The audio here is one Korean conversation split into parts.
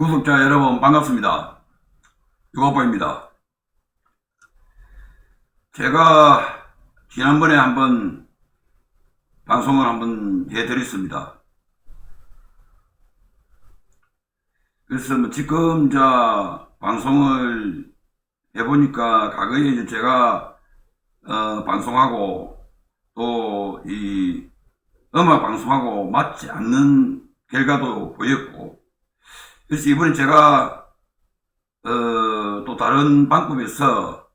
구독자 여러분 반갑습니다. 유가보입니다. 제가 지난번에 한번 방송을 한번 해드렸습니다. 그래서 뭐 지금 자 방송을 해보니까 과거에 제가 어, 방송하고 또 이 음악 방송하고 맞지 않는 결과도 보였고 그래서 이번에 제가 어, 또 다른 방법에서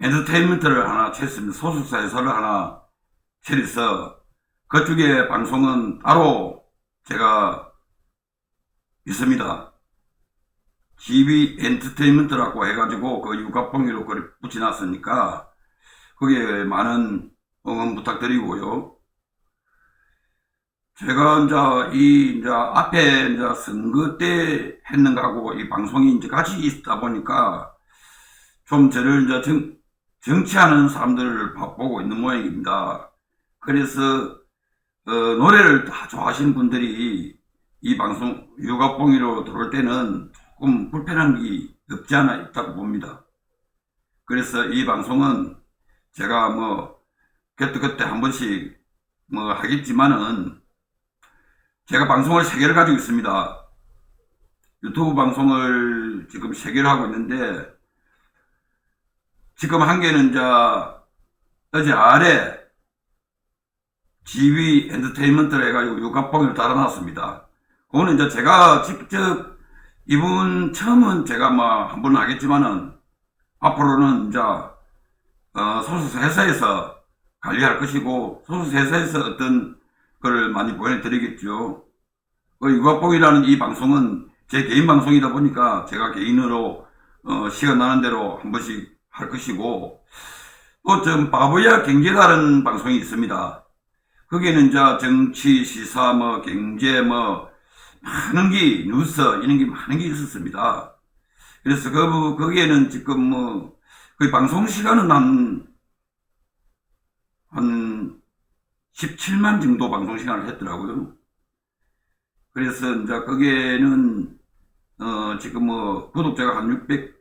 엔터테인먼트를 하나 쳤습니다. 소속사 회사를 하나 차려서 그쪽에 방송은 따로 제가 있습니다. GB 엔터테인먼트라고 해가지고 그 육각봉이로 그걸 붙여놨으니까 거기에 많은 응원 부탁드리고요. 제가 이제 이 이제 앞에 이제 선거 때 했는 거하고 이 방송이 이제 같이 있다 보니까 좀 저를 이제 정, 정치하는 사람들을 봐- 보고 있는 모양입니다. 그래서 어, 노래를 다 좋아하시는 분들이 이 방송 육아봉이로 들어올 때는 조금 불편한 게 없지 않아 있다고 봅니다. 그래서 이 방송은 제가 뭐 그때그때 한 번씩 뭐 하겠지만은 제가 방송을 세 개를 가지고 있습니다. 유튜브 방송을 지금 세 개를 하고 있는데 지금 한 개는 이제 어제 아래 지휘 엔터테인먼트를 해가지고 육각봉을 달아놨습니다. 그거는 이제 제가 직접 이분 처음은 제가 뭐 한 번 하겠지만은 앞으로는 이제 어, 소속 회사에서 관리할 것이고 소속 회사에서 어떤 걸 많이 보내드리겠죠. 그 육각봉이라는 이 방송은 제 개인 방송이다 보니까 제가 개인으로 어, 시간 나는 대로 한 번씩 할 것이고 또좀 바보야 경제다른 방송이 있습니다. 거기는 이제 정치, 시사, 뭐 경제, 뭐 많은 게 뉴스 이런 게 많은 게 있었습니다. 그래서 그 거기에는 지금 뭐 거의 방송 시간은 한, 한 17만 정도 방송 시간을 했더라고요. 그래서 이제 거기에는, 어, 지금 뭐, 구독자가 한 600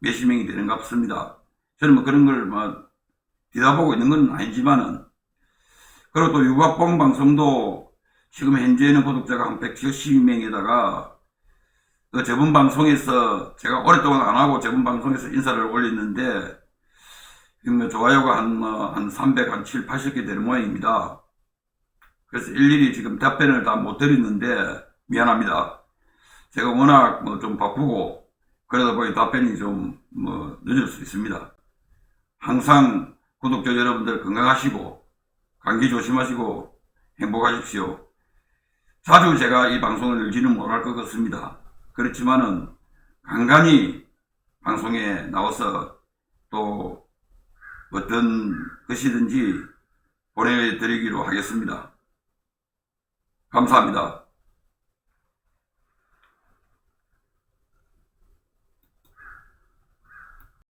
몇십 명이 되는 것 같습니다. 저는 뭐 그런 걸 뭐, 뒤다보고 있는 건 아니지만은, 그리고 또 육아뽕 방송도 지금 현재는 구독자가 한 170명에다가, 그 저번 방송에서 제가 오랫동안 안 하고 저번 방송에서 인사를 올렸는데 지금 뭐 좋아요가 한, 뭐, 한 300, 한 7, 80개 되는 모양입니다. 그래서 일일이 지금 답변을 다 못 드렸는데 미안합니다. 제가 워낙 뭐 좀 바쁘고 그러다 보니 답변이 좀 뭐 늦을 수 있습니다. 항상 구독자 여러분들 건강하시고 감기 조심하시고 행복하십시오. 자주 제가 이 방송을 열지는 못할 것 같습니다. 그렇지만은 간간히 방송에 나와서 또 어떤 것이든지 보내드리기로 하겠습니다. 감사합니다.